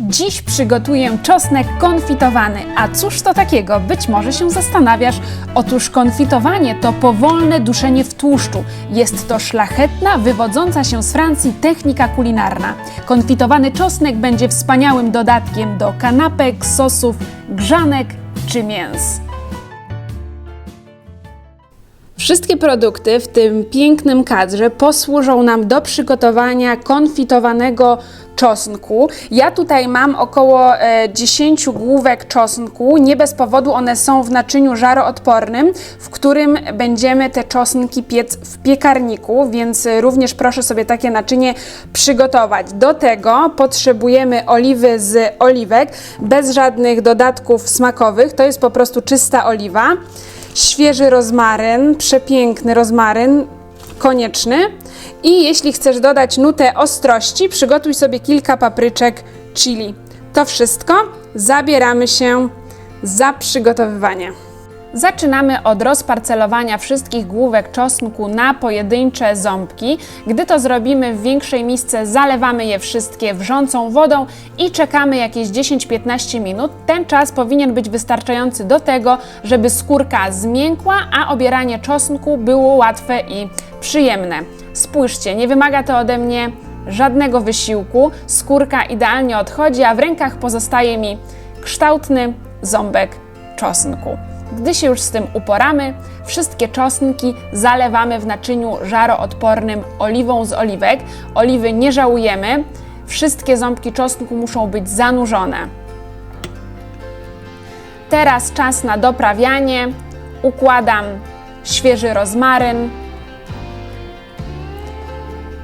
Dziś przygotuję czosnek konfitowany. A cóż to takiego? Być może się zastanawiasz. Otóż konfitowanie to powolne duszenie w tłuszczu. Jest to szlachetna, wywodząca się z Francji technika kulinarna. Konfitowany czosnek będzie wspaniałym dodatkiem do kanapek, sosów, grzanek czy mięs. Wszystkie produkty w tym pięknym kadrze posłużą nam do przygotowania konfitowanego czosnku. Ja tutaj mam około e, 10 główek czosnku. Nie bez powodu one są w naczyniu żaroodpornym, w którym będziemy te czosnki piec w piekarniku, więc e, również proszę sobie takie naczynie przygotować. Do tego potrzebujemy oliwy z oliwek, bez żadnych dodatków smakowych. To jest po prostu czysta oliwa świeży rozmaryn, przepiękny rozmaryn, konieczny. I jeśli chcesz dodać nutę ostrości, przygotuj sobie kilka papryczek chili. To wszystko zabieramy się za przygotowywanie. Zaczynamy od rozparcelowania wszystkich główek czosnku na pojedyncze ząbki. Gdy to zrobimy w większej misce, zalewamy je wszystkie wrzącą wodą i czekamy jakieś 10-15 minut. Ten czas powinien być wystarczający do tego, żeby skórka zmiękła, a obieranie czosnku było łatwe i przyjemne. Spójrzcie, nie wymaga to ode mnie żadnego wysiłku. Skórka idealnie odchodzi, a w rękach pozostaje mi kształtny ząbek czosnku. Gdy się już z tym uporamy, wszystkie czosnki zalewamy w naczyniu żaroodpornym oliwą z oliwek. Oliwy nie żałujemy. Wszystkie ząbki czosnku muszą być zanurzone. Teraz czas na doprawianie. Układam świeży rozmaryn.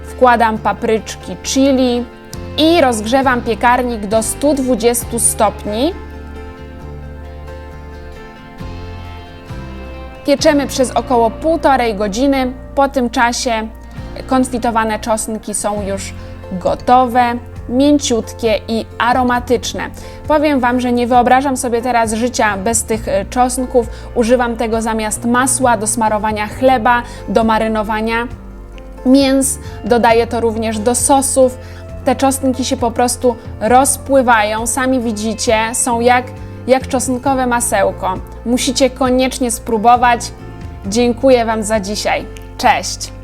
Wkładam papryczki chili i rozgrzewam piekarnik do 120 stopni. Pieczemy przez około półtorej godziny. Po tym czasie konfitowane czosnki są już gotowe, mięciutkie i aromatyczne. Powiem Wam, że nie wyobrażam sobie teraz życia bez tych e, czosnków. Używam tego zamiast masła do smarowania chleba, do marynowania mięs. Dodaję to również do sosów. Te czosnki się po prostu rozpływają. Sami widzicie, są jak jak czosnkowe masełko. Musicie koniecznie spróbować. Dziękuję Wam za dzisiaj. Cześć!